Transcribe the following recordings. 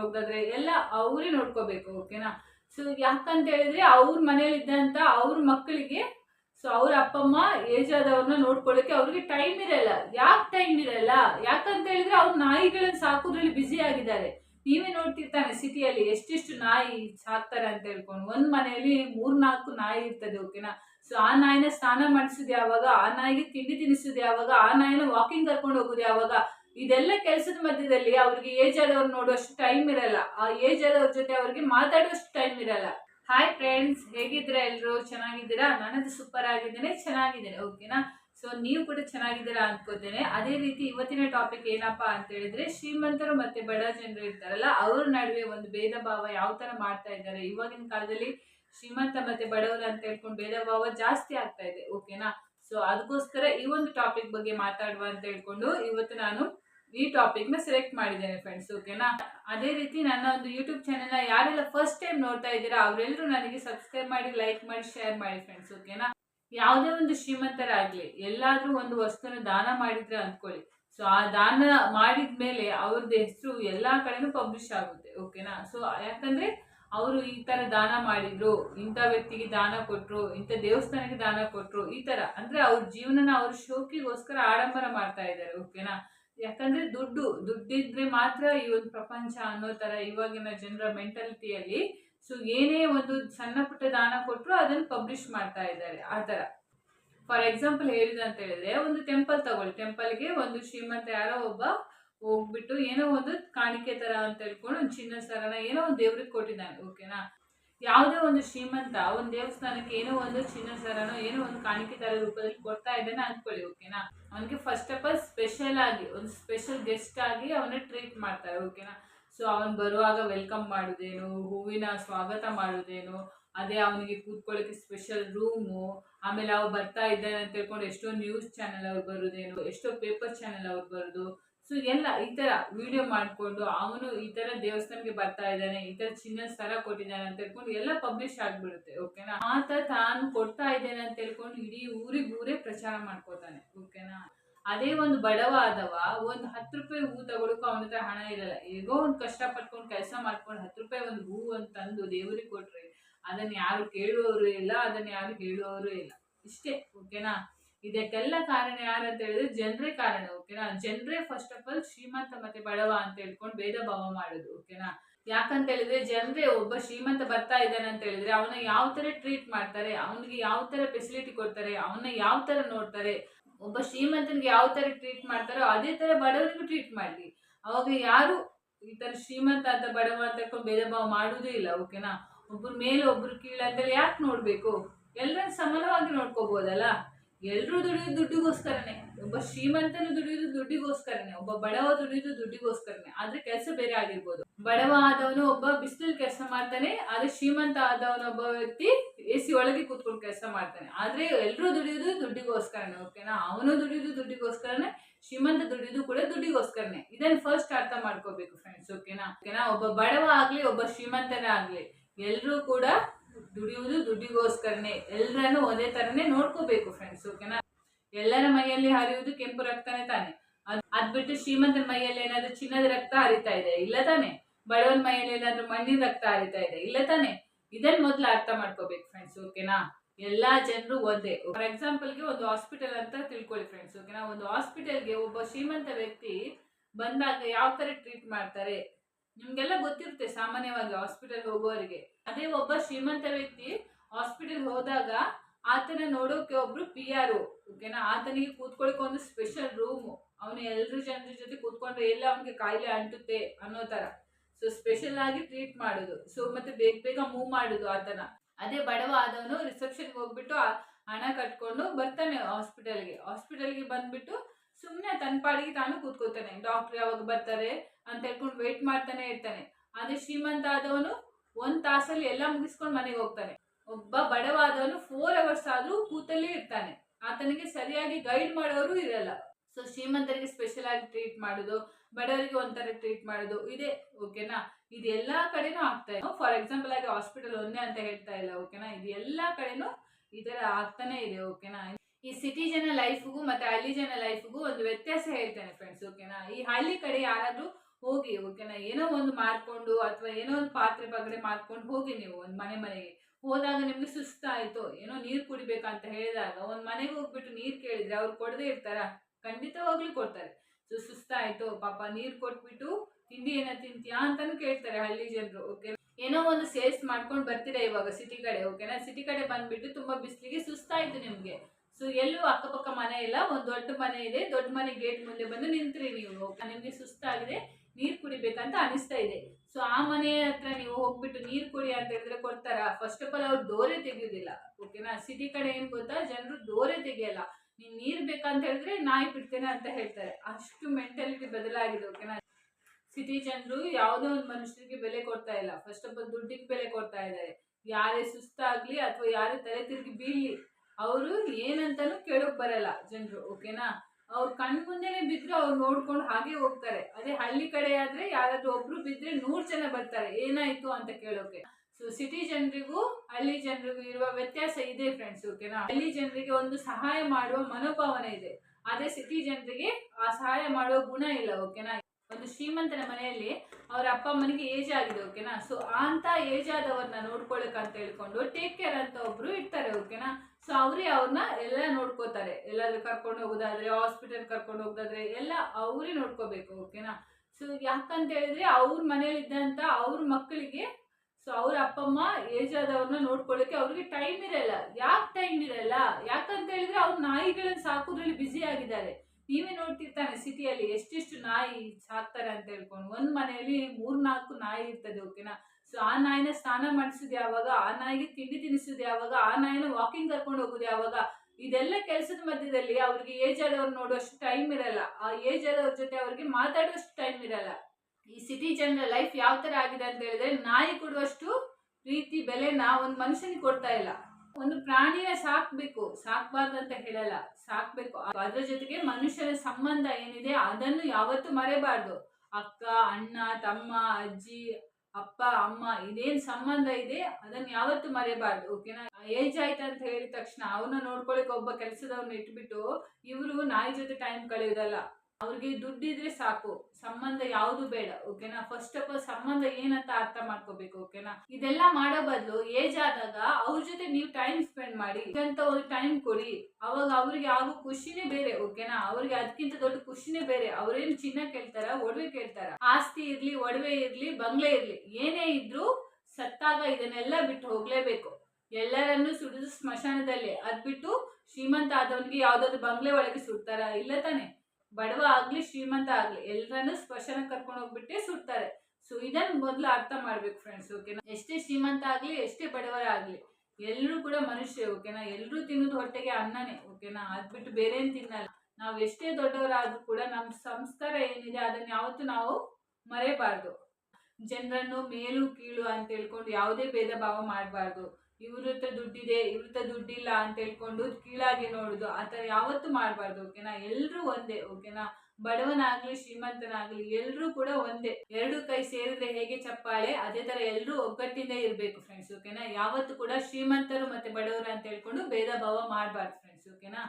ಹೋಗೋದಾದ್ರೆ ಎಲ್ಲ ಅವರೇ ನೋಡ್ಕೋಬೇಕು ಓಕೆನಾ ಸೊ ಯಾಕಂತ ಹೇಳಿದ್ರೆ ಅವ್ರ ಮನೇಲಿದ್ದಂಥ ಅವ್ರ ಮಕ್ಕಳಿಗೆ ಸೊ ಅವ್ರ ಅಪ್ಪ, ಅಮ್ಮ ಏಜ್ ಆದವ್ರನ್ನ ನೋಡ್ಕೊಳ್ಳೋಕೆ ಅವ್ರಿಗೆ ಟೈಮ್ ಇರಲ್ಲ. ಯಾಕೆ ಟೈಮ್ ಇರಲ್ಲ? ಯಾಕಂತ ಹೇಳಿದ್ರೆ ಅವ್ರು ನಾಯಿಗಳನ್ನ ಸಾಕೋದ್ರಲ್ಲಿ ಬ್ಯುಸಿ ಆಗಿದ್ದಾರೆ. ನೀವೇ ನೋಡ್ತಿರ್ತಾನೆ ಸಿಟಿಯಲ್ಲಿ ಎಷ್ಟೆಷ್ಟು ನಾಯಿ ಸಾಕ್ತಾರೆ ಅಂತ ಹೇಳ್ಕೊಂಡು. ಒಂದ್ ಮನೆಯಲ್ಲಿ ಮೂರ್ನಾಲ್ಕು ನಾಯಿ ಇರ್ತದೆ ಓಕೆನಾ ಸೊ ಆ ನಾಯಿನ ಸ್ನಾನ ಮಾಡಿಸೋದು ಯಾವಾಗ? ಆ ನಾಯಿಗೆ ತಿಂಡಿ ತಿನ್ನಿಸೋದು ಯಾವಾಗ? ಆ ನಾಯಿನ ವಾಕಿಂಗ್ ಕರ್ಕೊಂಡು ಹೋಗೋದು ಯಾವಾಗ? ಇದೆಲ್ಲ ಕೆಲಸದ ಮಧ್ಯದಲ್ಲಿ ಅವ್ರಿಗೆ ಏಜ್ ಆದವ್ರು ನೋಡುವಷ್ಟು ಟೈಮ್ ಇರಲ್ಲ. ಆ ಏಜ್ ಆದವ್ರ ಜೊತೆ ಅವ್ರಿಗೆ ಮಾತಾಡುವಷ್ಟು ಟೈಮ್ ಇರಲ್ಲ. ಹಾಯ್ ಫ್ರೆಂಡ್ಸ್ ಹೇಗಿದ್ದೀರಾ ಎಲ್ಲರೂ ಚೆನ್ನಾಗಿದ್ದೀರಾ? ನಾನದು ಸೂಪರ್ ಆಗಿದ್ದೇನೆ, ಚೆನ್ನಾಗಿದ್ದೇನೆ. ಓಕೆನಾ ಸೊ ನೀವು ಕೂಡ ಚೆನ್ನಾಗಿದ್ದೀರಾ ಅನ್ಕೋತೇನೆ. ಅದೇ ರೀತಿ ಇವತ್ತಿನ ಟಾಪಿಕ್ ಏನಪ್ಪಾ ಅಂತ ಹೇಳಿದ್ರೆ, ಶ್ರೀಮಂತರು ಮತ್ತೆ ಬಡ ಜನರು ಇರ್ತಾರಲ್ಲ, ಅವ್ರ ನಡುವೆ ಒಂದು ಭೇದ ಭಾವ ಯಾವ ತರ ಮಾಡ್ತಾ ಇದ್ದಾರೆ? ಇವಾಗಿನ ಕಾಲದಲ್ಲಿ ಶ್ರೀಮಂತ ಮತ್ತೆ ಬಡವರು ಅಂತ ಹೇಳ್ಕೊಂಡು ಭೇದ ಭಾವ ಜಾಸ್ತಿ ಆಗ್ತಾ ಇದೆ. ಓಕೆನಾ ಸೊ ಅದಕ್ಕೋಸ್ಕರ ಈ ಒಂದು ಟಾಪಿಕ್ ಬಗ್ಗೆ ಮಾತಾಡುವ ಅಂತ ಹೇಳ್ಕೊಂಡು ಇವತ್ತು ನಾನು ಈ ಟಾಪಿಕ್ನ ಸೆಲೆಕ್ಟ್ ಮಾಡಿದ್ದೇನೆ ಫ್ರೆಂಡ್ಸ್ ಓಕೆನಾ ಅದೇ ರೀತಿ ನನ್ನ ಒಂದು ಯೂಟ್ಯೂಬ್ ಚಾನೆಲ್ನ ಯಾರೆಲ್ಲ ಫಸ್ಟ್ ಟೈಮ್ ನೋಡ್ತಾ ಇದ್ದೀರಾ ಅವರೆಲ್ಲರೂ ನನಗೆ ಸಬ್ಸ್ಕ್ರೈಬ್ ಮಾಡಿ ಲೈಕ್ ಮಾಡಿ ಶೇರ್ ಮಾಡಿ ಫ್ರೆಂಡ್ಸ್ ಓಕೆನಾ ಯಾವುದೇ ಒಂದು ಶ್ರೀಮಂತರಾಗ್ಲಿ, ಎಲ್ಲಾದ್ರೂ ಒಂದು ವಸ್ತುನ ದಾನ ಮಾಡಿದ್ರೆ ಅಂದ್ಕೊಳ್ಳಿ. ಸೊ ಆ ದಾನ ಮಾಡಿದ ಮೇಲೆ ಅವ್ರದ್ದು ಹೆಸರು ಎಲ್ಲ ಕಡೆನೂ ಪಬ್ಲಿಷ್ ಆಗುತ್ತೆ ಓಕೆನಾ ಸೊ ಯಾಕಂದ್ರೆ ಅವರು ಈ ತರ ದಾನ ಮಾಡಿದ್ರು, ಇಂಥ ವ್ಯಕ್ತಿಗೆ ದಾನ ಕೊಟ್ರು, ಇಂಥ ದೇವಸ್ಥಾನಕ್ಕೆ ದಾನ ಕೊಟ್ರು, ಈ ತರ. ಅಂದ್ರೆ ಅವ್ರ ಜೀವನನ ಅವ್ರ ಶೋಕಿಗೋಸ್ಕರ ಆಡಂಬರ ಮಾಡ್ತಾ ಇದ್ದಾರೆ ಓಕೆನಾ ಯಾಕಂದ್ರೆ ದುಡ್ಡು, ದುಡ್ಡಿದ್ರೆ ಮಾತ್ರ ಈ ಒಂದು ಪ್ರಪಂಚ ಅನ್ನೋ ತರ ಇವಾಗಿನ ಜನರ ಮೆಂಟಾಲಿಟಿಯಲ್ಲಿ ಸೊ ಏನೇ ಒಂದು ಸಣ್ಣ ಪುಟ್ಟ ದಾನ ಕೊಟ್ಟರು ಅದನ್ನು ಪಬ್ಲಿಷ್ ಮಾಡ್ತಾ ಇದ್ದಾರೆ, ಆ ಥರ ಫಾರ್ ಎಕ್ಸಾಂಪಲ್ ಹೇಳಿದ ಅಂತ ಹೇಳಿದ್ರೆ, ಒಂದು ಟೆಂಪಲ್ ತಗೊಳ್ಳಿ. ಟೆಂಪಲ್ಗೆ ಒಂದು ಶ್ರೀಮಂತ ಯಾರೋ ಒಬ್ಬ ಹೋಗ್ಬಿಟ್ಟು ಏನೋ ಒಂದು ಕಾಣಿಕೆ ತರ ಅಂತ ಹೇಳ್ಕೊಂಡು ಒಂದು ಚಿನ್ನ ಸರನ ಏನೋ ಒಂದು ದೇವ್ರಿಗೆ ಕೊಟ್ಟಿದ್ದಾನೆ ಓಕೆನಾ ಯಾವುದೇ ಒಂದು ಶ್ರೀಮಂತ ಒಂದು ದೇವಸ್ಥಾನಕ್ಕೆ ಏನೋ ಒಂದು ಚಿನ್ನ ಸರನೋ ಏನೋ ಒಂದು ಕಾಣಿಕೆ ತರ ರೂಪದಲ್ಲಿ ಕೊಡ್ತಾ ಇದ್ದಾನೆ ಅನ್ಕೊಳ್ಳಿ ಓಕೆನಾ ಅವನಿಗೆ ಫಸ್ಟ್ ಆಫ್ ಆಲ್ ಸ್ಪೆಷಲ್ ಆಗಿ, ಒಂದು ಸ್ಪೆಷಲ್ ಗೆಸ್ಟ್ ಆಗಿ ಅವನ ಟ್ರೀಟ್ ಮಾಡ್ತಾರೆ ಓಕೆನಾ ಸೊ ಅವನು ಬರುವಾಗ ವೆಲ್ಕಮ್ ಮಾಡೋದೇನು, ಹೂವಿನ ಸ್ವಾಗತ ಮಾಡೋದೇನು, ಅದೇ ಅವನಿಗೆ ಕೂತ್ಕೊಳ್ಳೋಕೆ ಸ್ಪೆಷಲ್ ರೂಮು ಆಮೇಲೆ ಅವ್ರು ಬರ್ತಾ ಇದ್ದಾನೆ ಅಂತ ಹೇಳ್ಕೊಂಡು ಎಷ್ಟೋ ನ್ಯೂಸ್ ಚಾನೆಲ್ ಅವ್ರು ಬರೋದೇನು, ಎಷ್ಟೋ ಪೇಪರ್ ಚಾನೆಲ್ ಅವ್ರು ಬರೋದು ಸೊ ಎಲ್ಲ ಈ ತರ ವಿಡಿಯೋ ಮಾಡಿಕೊಂಡು ಅವನು ಈ ತರ ದೇವಸ್ಥಾನಕ್ಕೆ ಬರ್ತಾ ಇದ್ದಾನೆ, ಈ ತರ ಚಿನ್ನ ಸರ ಕೊಟ್ಟಿದ್ದಾನೆ ಅಂತ ಹೇಳ್ಕೊಂಡು ಎಲ್ಲ ಪಬ್ಲಿಷ್ ಆಗ್ಬಿಡುತ್ತೆ ಓಕೆನಾ ಆತ ತಾನು ಕೊಡ್ತಾ ಇದ್ದೇನೆ ಅಂತ ಹೇಳ್ಕೊಂಡು ಇಡೀ ಊರಿಗೆ ಊರೇ ಪ್ರಚಾರ ಮಾಡ್ಕೋತಾನೆ ಓಕೆನಾ ಅದೇ ಒಂದು ಬಡವ ಆದವ ಒಂದು ಹತ್ತು ರೂಪಾಯಿ ಹೂ ತಗೊಳಕ್ಕೂ ಅವನ ಹತ್ರ ಹಣ ಇರಲ್ಲ. ಹೇಗೋ ಒಂದು ಕಷ್ಟ ಪಟ್ಕೊಂಡು ಕೆಲಸ ಮಾಡ್ಕೊಂಡು ಹತ್ತು ರೂಪಾಯಿ ಒಂದು ಹೂ ಅಂತ ತಂದು ದೇವರಿಗೆ ಕೊಟ್ರೆ ಅದನ್ನ ಯಾರು ಕೇಳುವವರು ಇಲ್ಲ, ಅದನ್ನ ಯಾರು ಹೇಳುವವರು ಇಲ್ಲ. ಇಷ್ಟೇ ಓಕೆನಾ ಇದಕ್ಕೆಲ್ಲ ಕಾರಣ ಯಾರಂತ ಹೇಳಿದ್ರೆ ಜನರೇ ಕಾರಣ ಓಕೆನಾ ಜನರೇ ಫಸ್ಟ್ ಆಫ್ ಆಲ್ ಶ್ರೀಮಂತ ಮತ್ತೆ ಬಡವ ಅಂತ ಹೇಳ್ಕೊಂಡು ಭೇದ ಭಾವ ಮಾಡೋದು ಓಕೆನಾ ಯಾಕಂತ ಹೇಳಿದ್ರೆ ಜನರೇ ಒಬ್ಬ ಶ್ರೀಮಂತ ಬರ್ತಾ ಇದ್ದಾನೆ ಅಂತ ಹೇಳಿದ್ರೆ ಅವನ ಯಾವ ತರ ಟ್ರೀಟ್ ಮಾಡ್ತಾರೆ, ಅವನಿಗೆ ಯಾವ ತರ ಫೆಸಿಲಿಟಿ ಕೊಡ್ತಾರೆ, ಅವನ ಯಾವ ತರ ನೋಡ್ತಾರೆ, ಒಬ್ಬ ಶ್ರೀಮಂತನಿಗೆ ಯಾವ ತರ ಟ್ರೀಟ್ ಮಾಡ್ತಾರೋ ಅದೇ ತರ ಬಡವರಿಗೂ ಟ್ರೀಟ್ ಮಾಡ್ಲಿ. ಅವಾಗ ಯಾರು ಈ ತರ ಶ್ರೀಮಂತ ಅಂತ ಬಡವ ಅಂತ ಭೇದ ಭಾವ ಮಾಡುದೇ ಇಲ್ಲ ಓಕೆನಾ ಒಬ್ರು ಮೇಲೆ ಒಬ್ರು ಕೀಳು ಅಂತೇಳಿ ಯಾಕೆ ನೋಡ್ಬೇಕು? ಎಲ್ಲರನ್ನ ಸಮಾನವಾಗಿ ನೋಡ್ಕೋಬಹುದಲ್ಲ ಎಲ್ರು ದುಡಿಯೋದು ದುಡ್ಡಿಗೋಸ್ಕರನೇ. ಒಬ್ಬ ಶ್ರೀಮಂತನು ದುಡಿಯೋದು ದುಡ್ಡಿಗೋಸ್ಕರನೇ. ಒಬ್ಬ ಬಡವ ದುಡಿಯೋದು ದುಡ್ಡಿಗೋಸ್ಕರನೇ. ಆದ್ರೆ ಕೆಲಸ ಬೇರೆ ಆಗಿರ್ಬೋದು. ಬಡವ ಆದವನು ಒಬ್ಬ ಬಿಸಿಲಲ್ಲಿ ಕೆಲಸ ಮಾಡ್ತಾನೆ, ಆದ್ರೆ ಶ್ರೀಮಂತ ಆದವನ ಒಬ್ಬ ವ್ಯಕ್ತಿ ಎ ಸಿ ಒಳಗೆ ಕೂತ್ಕೊಂಡು ಕೆಲಸ ಮಾಡ್ತಾನೆ. ಆದ್ರೆ ಎಲ್ಲರೂ ದುಡಿಯೋದು ದುಡ್ಡಿಗೋಸ್ಕರನೇ ಓಕೆನಾ ಅವನು ದುಡಿಯೋದು ದುಡ್ಡಿಗೋಸ್ಕರನೇ, ಶ್ರೀಮಂತ ದುಡಿಯೋದು ಕೂಡ ದುಡ್ಡಿಗೋಸ್ಕರನೇ. ಇದನ್ನ ಫಸ್ಟ್ ಅರ್ಥ ಮಾಡ್ಕೋಬೇಕು ಫ್ರೆಂಡ್ಸ್ ಓಕೆನಾ ಓಕೆನಾ ಒಬ್ಬ ಬಡವ ಆಗ್ಲಿ, ಒಬ್ಬ ಶ್ರೀಮಂತನೇ ಆಗ್ಲಿ, ಎಲ್ರೂ ಕೂಡ ದುಡಿಯುವುದು ದುಡ್ಡಿಗೋಸ್ಕರನೇ. ಎಲ್ಲರನ್ನು ಒಂದೇ ತರನೇ ನೋಡ್ಕೋಬೇಕು ಫ್ರೆಂಡ್ಸ್ ಓಕೆನಾ ಎಲ್ಲರ ಮೈಯಲ್ಲಿ ಹರಿಯುವುದು ಕೆಂಪು ರಕ್ತನೇ ತಾನೆ. ಅದ್ ಬಿಟ್ಟು ಶ್ರೀಮಂತನ ಮೈಯಲ್ಲಿ ಏನಾದ್ರೂ ಚಿನ್ನದ ರಕ್ತ ಹರಿತಾ ಇದೆ, ಇಲ್ಲ ತಾನೆ? ಬಡವನ ಮೈಯಲ್ಲಿ ಏನಾದ್ರೂ ಮಣ್ಣಿನ ರಕ್ತ ಹರಿತಾ ಇದೆ, ಇಲ್ಲ ತಾನೆ? ಇದನ್ ಮೊದ್ಲು ಅರ್ಥ ಮಾಡ್ಕೋಬೇಕು ಫ್ರೆಂಡ್ಸ್ ಓಕೆನಾ ಎಲ್ಲಾ ಜನರು ಒಂದೇ. ಫಾರ್ ಎಕ್ಸಾಂಪಲ್ಗೆ ಒಂದು ಹಾಸ್ಪಿಟಲ್ ಅಂತ ತಿಳ್ಕೊಳ್ಳಿ ಫ್ರೆಂಡ್ಸ್ ಓಕೆನಾ ಒಂದು ಹಾಸ್ಪಿಟಲ್ಗೆ ಒಬ್ಬ ಶ್ರೀಮಂತ ವ್ಯಕ್ತಿ ಬಂದಾಗ ಯಾವ ತರ ಟ್ರೀಟ್ ಮಾಡ್ತಾರೆ? ನಿಮ್ಗೆಲ್ಲ ಗೊತ್ತಿರುತ್ತೆ ಸಾಮಾನ್ಯವಾಗಿ ಹಾಸ್ಪಿಟಲ್ ಹೋಗೋರಿಗೆ. ಅದೇ ಒಬ್ಬ ಶ್ರೀಮಂತ ವ್ಯಕ್ತಿ ಹಾಸ್ಪಿಟಲ್ ಹೋದಾಗ ಆತನ ನೋಡೋಕೆ ಒಬ್ರು ಪಿ ಆರ್ ಓಕೆನಾ? ಆತನಿಗೆ ಕೂತ್ಕೊಳ್ಳೋಕೆ ಒಂದು ಸ್ಪೆಷಲ್ ರೂಮು ಅವನು ಎಲ್ರ ಜನರ ಜೊತೆ ಕೂತ್ಕೊಂಡ್ರೆ ಎಲ್ಲ ಅವನಿಗೆ ಕಾಯಿಲೆ ಅಂಟುತ್ತೆ ಅನ್ನೋ ತರ ಸೊ ಸ್ಪೆಷಲ್ ಆಗಿ ಟ್ರೀಟ್ ಮಾಡೋದು. ಸೊ ಮತ್ತೆ ಬೇಗ ಬೇಗ ಮೂವ್ ಮಾಡೋದು ಆತನ. ಅದೇ ಬಡವ ಆದವನು ರಿಸೆಪ್ಷನ್ಗೆ ಹೋಗ್ಬಿಟ್ಟು ಹಣ ಕಟ್ಕೊಂಡು ಬರ್ತಾನೆ ಹಾಸ್ಪಿಟಲ್ಗೆ ಹಾಸ್ಪಿಟಲ್ಗೆ ಬಂದ್ಬಿಟ್ಟು ಸುಮ್ಮನೆ ತನ್ನ ಪಾಡಿಗೆ ತಾನು ಕೂತ್ಕೋತಾನೆ. ಡಾಕ್ಟರ್ ಯಾವಾಗ ಬರ್ತಾರೆ ಅಂತ ಹೇಳ್ಕೊಂಡು ವೇಟ್ ಮಾಡ್ತಾನೆ ಇರ್ತಾನೆ. ಅದೇ ಶ್ರೀಮಂತ ಆದವನು ಒಂದ್ ತಾಸಲ್ಲಿ ಎಲ್ಲ ಮುಗಿಸ್ಕೊಂಡು ಮನೆಗೆ ಹೋಗ್ತಾನೆ. ಒಬ್ಬ ಬಡವಾದವನು ಫೋರ್ ಅವರ್ಸ್ ಆದ್ರೂ ಕೂತಲ್ಲೇ ಇರ್ತಾನೆ. ಆತನಿಗೆ ಸರಿಯಾಗಿ ಗೈಡ್ ಮಾಡೋರು ಇರಲ್ಲ. ಸೊ ಶ್ರೀಮಂತರಿಗೆ ಸ್ಪೆಷಲ್ ಆಗಿ ಟ್ರೀಟ್ ಮಾಡೋದು, ಬಡವರಿಗೆ ಒಂಥರ ಟ್ರೀಟ್ ಮಾಡೋದು, ಇದೆ ಓಕೆನಾ ಇದು ಎಲ್ಲಾ ಕಡೆನೂ ಆಗ್ತಾ ಇದೆ ಫಾರ್ ಎಕ್ಸಾಂಪಲ್ ಆಗಿ ಹಾಸ್ಪಿಟಲ್ ಒಂದೇ ಅಂತ ಹೇಳ್ತಾ ಇಲ್ಲ ಓಕೆನಾ ಇದು ಎಲ್ಲಾ ಕಡೆನೂ ಈ ತರ ಆಗ್ತಾನೆ ಇದೆ ಓಕೆನಾ ಈ ಸಿಟಿ ಜನ ಲೈಫ್ಗೂ ಮತ್ತೆ ಹಳ್ಳಿ ಜನ ಲೈಫ್ಗೂ ಒಂದು ವ್ಯತ್ಯಾಸ ಹೇಳ್ತೇನೆ ಫ್ರೆಂಡ್ಸ್ ಓಕೆನಾ ಈ ಹಳ್ಳಿ ಕಡೆ ಯಾರಾದ್ರೂ ಹೋಗಿ ಓಕೆನಾ ಏನೋ ಒಂದು ಮಾಡ್ಕೊಂಡು ಅಥವಾ ಏನೋ ಒಂದು ಪಾತ್ರೆ ಪಗಡೆ ಮಾಡ್ಕೊಂಡು ಹೋಗಿ ನೀವು ಒಂದು ಮನೆ ಮನೆಗೆ. ಹೋದಾಗ ನಿಮ್ಗೆ ಸುಸ್ತಾಯ್ತು, ಏನೋ ನೀರು ಕುಡಿಬೇಕಂತ ಹೇಳಿದಾಗ ಒಂದು ಮನೆಗೆ ಹೋಗ್ಬಿಟ್ಟು ನೀರು ಕೇಳಿದ್ರೆ ಅವ್ರು ಕೊಡದೇ ಇರ್ತಾರ? ಖಂಡಿತವಾಗ್ಲೂ ಕೊಡ್ತಾರೆ. ಸೊ ಸುಸ್ತಾಯ್ತು, ಪಾಪ ನೀರು ಕೊಟ್ಬಿಟ್ಟು ತಿಂಡಿ ಏನ ತಿಂತೀಯಾ ಅಂತಾನು ಕೇಳ್ತಾರೆ ಹಳ್ಳಿ ಜನರು ಓಕೆ ಏನೋ ಒಂದು ಸೇಲ್ಸ್ ಮಾಡ್ಕೊಂಡು ಬರ್ತೀರಾ ಇವಾಗ ಸಿಟಿ ಕಡೆ ಓಕೆನಾ ಸಿಟಿ ಕಡೆ ಬಂದ್ಬಿಟ್ಟು ತುಂಬಾ ಬಿಸಿಲಿಗೆ ಸುಸ್ತಾಯ್ತು ನಿಮ್ಗೆ. ಸೊ ಎಲ್ಲೂ ಅಕ್ಕಪಕ್ಕ ಮನೆ ಇಲ್ಲ, ಒಂದು ದೊಡ್ಡ ಮನೆ ಇದೆ. ದೊಡ್ಡ ಮನೆ ಗೇಟ್ ಮುಂದೆ ಬಂದು ನಿಂತ್ರಿ ನೀವು. ನಿಮಗೆ ಸುಸ್ತಾಗಿದೆ, ನೀರು ಕುಡಿಬೇಕಂತ ಅನಿಸ್ತಾ ಇದೆ. ಸೊ ಆ ಮನೆ ಹತ್ರ ನೀವು ಹೋಗ್ಬಿಟ್ಟು ನೀರು ಕುಡಿ ಅಂತ ಹೇಳಿದ್ರೆ ಕೊಡ್ತಾರ? ಫಸ್ಟ್ ಆಫ್ ಆಲ್ ಅವ್ರು ಡೋರೆ ತೆಗೆಯೋದಿಲ್ಲ. ಓಕೆನಾ ಸಿಟಿ ಕಡೆ ಏನು ಗೊತ್ತಾ? ಜನರು ಡೋರೆ ತೆಗಿಯಲ್ಲ. ನೀನು ನೀರು ಬೇಕಂತ ಹೇಳಿದ್ರೆ ನಾಯಿ ಬಿಡ್ತೇನೆ ಅಂತ ಹೇಳ್ತಾರೆ. ಅಷ್ಟು ಮೆಂಟಾಲಿಟಿ ಬದಲಾಗಿದೆ ಓಕೆನಾ ಸಿಟಿ ಜನರು ಯಾವುದೋ ಒಂದು ಮನುಷ್ಯರಿಗೆ ಬೆಲೆ ಕೊಡ್ತಾ ಇಲ್ಲ. ಫಸ್ಟ್ ಆಫ್ ಆಲ್ ದುಡ್ಡಿಗೆ ಬೆಲೆ ಕೊಡ್ತಾ ಇದ್ದಾರೆ. ಯಾರೇ ಸುಸ್ತಾಗ್ಲಿ ಅಥವಾ ಯಾರೇ ತಲೆ ತಿರುಗಿ ಬೀಳ್ಲಿ ಅವರು ಏನಂತಾನು ಕೇಳೋಕ್ ಬರಲ್ಲ ಜನರು ಓಕೆನಾ ಅವ್ರ ಕಣ್ ಮುಂದೆನೆ ಬಿದ್ರೆ ಅವ್ರು ನೋಡ್ಕೊಂಡು ಹಾಗೆ ಹೋಗ್ತಾರೆ. ಅದೇ ಹಳ್ಳಿ ಕಡೆ ಆದ್ರೆ ಯಾರಾದ್ರೂ ಒಬ್ರು ಬಿದ್ರೆ ನೂರ್ ಜನ ಬರ್ತಾರೆ. ಏನಾಯ್ತು ಅಂತ ಕೇಳೋಕೆ. ಸೊ ಸಿಟಿ ಜನರಿಗೂ ಹಳ್ಳಿ ಜನರಿಗೂ ಇರುವ ವ್ಯತ್ಯಾಸ ಇದೆ ಫ್ರೆಂಡ್ಸ್ ಓಕೆನಾ ಹಳ್ಳಿ ಜನರಿಗೆ ಒಂದು ಸಹಾಯ ಮಾಡುವ ಮನೋಭಾವನೆ ಇದೆ. ಅದೇ ಸಿಟಿ ಜನರಿಗೆ ಆ ಸಹಾಯ ಮಾಡುವ ಗುಣ ಇಲ್ಲ ಓಕೆನಾ ಒಂದು ಶ್ರೀಮಂತನ ಮನೆಯಲ್ಲಿ ಅವ್ರ ಅಪ್ಪ ಅಮ್ಮನಿಗೆ ಏಜ್ ಆಗಿದೆ ಓಕೆನಾ ಸೊ ಅಂತ ಏಜ್ ಆದವ್ರನ್ನ ನೋಡ್ಕೊಳಕ್ ಅಂತ ಹೇಳ್ಕೊಂಡು ಟೇಕ್ ಕೇರ್ ಅಂತ ಒಬ್ರು ಇರ್ತಾರೆ ಓಕೆನಾ ಸೊ ಅವರೇ ಅವ್ರನ್ನ ಎಲ್ಲ ನೋಡ್ಕೋತಾರೆ. ಎಲ್ಲಾದ್ರೂ ಕರ್ಕೊಂಡು ಹೋಗೋದಾದ್ರೆ ಹಾಸ್ಪಿಟಲ್ ಕರ್ಕೊಂಡು ಹೋಗೋದಾದ್ರೆ ಎಲ್ಲ ಅವರೇ ನೋಡ್ಕೋಬೇಕು ಓಕೆನಾ ಸೊ ಯಾಕಂತ ಹೇಳಿದ್ರೆ ಅವ್ರ ಮನೇಲಿ ಇದ್ದಂತ ಅವ್ರ ಮಕ್ಕಳಿಗೆ ಸೊ ಅವ್ರ ಅಪ್ಪ, ಅಮ್ಮ ಏಜ್ ಆದವ್ರನ್ನ ನೋಡ್ಕೊಳ್ಳೋಕೆ ಅವ್ರಿಗೆ ಟೈಮ್ ಇರಲ್ಲ. ಯಾಕೆ ಟೈಮ್ ಇರಲ್ಲ? ಯಾಕಂತ ಹೇಳಿದ್ರೆ ಅವ್ರ ನಾಯಿಗಳನ್ನ ಸಾಕೋದ್ರಲ್ಲಿ ಬ್ಯುಸಿ ಆಗಿದ್ದಾರೆ. ನೀವೇ ನೋಡ್ತಿರ್ತಾನೆ ಸಿಟಿಯಲ್ಲಿ ಎಷ್ಟೆಷ್ಟು ನಾಯಿ ಸಾಕ್ತಾರೆ ಅಂತ ಹೇಳ್ಕೊಂಡು. ಒಂದು ಮನೆಯಲ್ಲಿ ಮೂರ್ನಾಲ್ಕು ನಾಯಿ ಇರ್ತದೆ ಓಕೆನಾ ಸೊ ಆ ನಾಯಿನ ಸ್ನಾನ ಮಾಡಿಸಿದ ಯಾವಾಗ? ಆ ನಾಯಿಗೆ ತಿಂಡಿ ತಿನ್ನಿಸಿದ ಯಾವಾಗ? ಆ ನಾಯಿನ ವಾಕಿಂಗ್ ಕರ್ಕೊಂಡು ಹೋಗೋದು ಯಾವಾಗ? ಇದೆಲ್ಲ ಕೆಲಸದ ಮಧ್ಯದಲ್ಲಿ ಅವ್ರಿಗೆ ಏಜ್ ಆದವ್ರು ನೋಡುವಷ್ಟು ಟೈಮ್ ಇರಲ್ಲ. ಆ ಏಜ್ ಆದವ್ರ ಜೊತೆ ಅವ್ರಿಗೆ ಮಾತಾಡುವಷ್ಟು ಟೈಮ್ ಇರಲ್ಲ. ಈ ಸಿಟಿ ಜನರ ಲೈಫ್ ಯಾವ ತರ ಆಗಿದೆ ಅಂತ ಹೇಳಿದ್ರೆ, ನಾಯಿ ಕೊಡುವಷ್ಟು ಪ್ರೀತಿ, ಬೆಲೆನ ಒಂದು ಮನುಷ್ಯನಿಗೆ ಕೊಡ್ತಾ ಇಲ್ಲ. ಒಂದು ಪ್ರಾಣಿಯ ಸಾಕ್ಬೇಕು. ಸಾಕ್ಬಾರ್ದು ಅಂತ ಹೇಳಲ್ಲ. ಸಾಕ್ಬೇಕು. ಅದ್ರ ಜೊತೆಗೆ ಮನುಷ್ಯರ ಸಂಬಂಧ ಏನಿದೆ, ಅದನ್ನು ಯಾವತ್ತೂ ಮರೆಯಬಾರ್ದು ಅಕ್ಕ, ಅಣ್ಣ, ತಮ್ಮ, ಅಜ್ಜಿ ಅಪ್ಪ, ಅಮ್ಮ, ಇದೇನ್ ಸಂಬಂಧ ಇದೆ? ಅದನ್ನ ಯಾವತ್ತು ಮರೆಯಬಾರ್ದು ಓಕೆನಾ ಏಜ್ ಆಯ್ತು ಅಂತ ಹೇಳಿದ ತಕ್ಷಣ ಅವನ್ನ ನೋಡ್ಕೊಳಕ್ ಒಬ್ಬ ಕೆಲಸದವ್ರನ್ನ ಇಟ್ಬಿಟ್ಟು ಇವರು ನಾಯಿ ಜೊತೆ ಟೈಮ್ ಕಳೆಯೋದಲ್ಲ. ಅವ್ರಿಗೆ ದುಡ್ಡಿದ್ರೆ ಸಾಕು. ಸಂಬಂಧ ಯಾವುದು ಬೇಡ ಓಕೆನಾ ಫಸ್ಟ್ ಆಫ್ ಆಲ್ ಸಂಬಂಧ ಏನಂತ ಅರ್ಥ ಮಾಡ್ಕೋಬೇಕು ಓಕೆನಾ ಇದೆಲ್ಲ ಮಾಡೋ ಬದಲು ಏಜ್ ಆದಾಗ ಅವ್ರ ಜೊತೆ ನೀವು ಟೈಮ್ ಸ್ಪೆಂಡ್ ಮಾಡಿ ಅಂತ ಒಂದು ಟೈಮ್ ಕೊಡಿ. ಅವಾಗ ಅವ್ರಿಗೆ ಆಗೋ ಖುಷಿನೇ ಬೇರೆ ಓಕೆನಾ ಅವ್ರಿಗೆ ಅದಕ್ಕಿಂತ ದೊಡ್ಡ ಖುಷಿನೇ ಬೇರೆ. ಅವ್ರೇನು ಚಿನ್ನ ಕೇಳ್ತಾರ, ಒಡವೆ ಕೇಳ್ತಾರ? ಆಸ್ತಿ ಇರ್ಲಿ, ಒಡವೆ ಇರ್ಲಿ, ಬಂಗ್ಲೆ ಇರ್ಲಿ, ಏನೇ ಇದ್ರು ಸತ್ತಾಗ ಇದನ್ನೆಲ್ಲ ಬಿಟ್ಟು ಹೋಗ್ಲೇಬೇಕು. ಎಲ್ಲರನ್ನೂ ಸುಡಿದು ಸ್ಮಶಾನದಲ್ಲಿ. ಅದ್ಬಿಟ್ಟು ಶ್ರೀಮಂತ ಆದವನಿಗೆ ಯಾವ್ದಾದ್ರು ಬಂಗ್ಲೆ ಒಳಗೆ ಸುಡ್ತಾರ? ಇಲ್ಲ ತಾನೆ? ಬಡವ ಆಗ್ಲಿ, ಶ್ರೀಮಂತ ಆಗ್ಲಿ ಎಲ್ಲರನ್ನೂ ಸ್ಪರ್ಶನ ಕರ್ಕೊಂಡು ಹೋಗ್ಬಿಟ್ಟೆ ಸುಡ್ತಾರೆ. ಸೊ ಇದನ್ನ ಮೊದಲು ಅರ್ಥ ಮಾಡ್ಬೇಕು ಫ್ರೆಂಡ್ಸ್ ಓಕೆನಾ ಎಷ್ಟೇ ಶ್ರೀಮಂತ ಆಗ್ಲಿ, ಎಷ್ಟೇ ಬಡವರ ಆಗ್ಲಿ ಎಲ್ಲರೂ ಕೂಡ ಮನುಷ್ಯ ಓಕೆನಾ ಎಲ್ಲರೂ ತಿನ್ನೋದು ಹೊಟ್ಟೆಗೆ ಅನ್ನನೇ ಓಕೆನಾ ಅದ್ಬಿಟ್ಟು ಬೇರೆ ಏನು ತಿನ್ನಲ್ಲ. ನಾವು ಎಷ್ಟೇ ದೊಡ್ಡವರಾದ್ರೂ ಕೂಡ ನಮ್ಮ ಸಂಸ್ಕಾರ ಏನಿದೆ, ಅದನ್ನ ಯಾವತ್ತೂ ನಾವು ಮರೆಯಬಾರ್ದು ಜನರನ್ನು ಮೇಲು, ಕೀಳು ಅಂತ ಹೇಳ್ಕೊಂಡು ಯಾವುದೇ ಭೇದ ಭಾವ ಮಾಡಬಾರ್ದು. ಇವ್ರ ದುಡ್ಡಿದೆ, ಇವ್ರ ದುಡ್ಡಿಲ್ಲ ಅಂತ ಹೇಳ್ಕೊಂಡು ಕೀಳಾಗಿ ನೋಡುದು, ಆ ಥರ ಯಾವತ್ತು ಮಾಡಬಾರ್ದು ಓಕೆನಾ ಎಲ್ಲರೂ ಒಂದೇ ಓಕೆನಾ ಬಡವನಾಗ್ಲಿ, ಶ್ರೀಮಂತನಾಗ್ಲಿ ಎಲ್ಲರೂ ಕೂಡ ಒಂದೇ. ಎರಡು ಕೈ ಸೇರಿದ್ರೆ ಹೇಗೆ ಚಪ್ಪಾಳೆ? ಅದೇ ತರ ಎಲ್ಲರೂ ಒಗ್ಗಟ್ಟಿಂದ ಇರಬೇಕು ಫ್ರೆಂಡ್ಸ್ ಓಕೆನಾ ಯಾವತ್ತು ಕೂಡ ಶ್ರೀಮಂತರು ಮತ್ತೆ ಬಡವರು ಅಂತ ಹೇಳ್ಕೊಂಡು ಭೇದ ಭಾವ ಮಾಡಬಾರ್ದು ಫ್ರೆಂಡ್ಸ್ ಓಕೆನಾ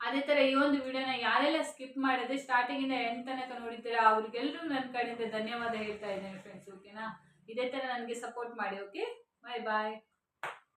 ಅದೇ ತರ ಈ ಒಂದು ವಿಡಿಯೋನ ಯಾರೆಲ್ಲ ಸ್ಕಿಪ್ ಮಾಡಿದ್ರೆ ಸ್ಟಾರ್ಟಿಂಗ್ ಇಂದ ಎಂಡ್ ತನಕ ನೋಡಿದ್ದೀರಾ? ಅವ್ರಿಗೆಲ್ಲರೂ ನನ್ನ ಕಡೆಯಿಂದ ಧನ್ಯವಾದ ಹೇಳ್ತಾ ಇದ್ದೇನೆ ಫ್ರೆಂಡ್ಸ್ ಓಕೆನಾ ಇದೇ ತರ ನನಗೆ ಸಪೋರ್ಟ್ ಮಾಡಿ ಓಕೆ ಬಾಯ್ ಬಾಯ್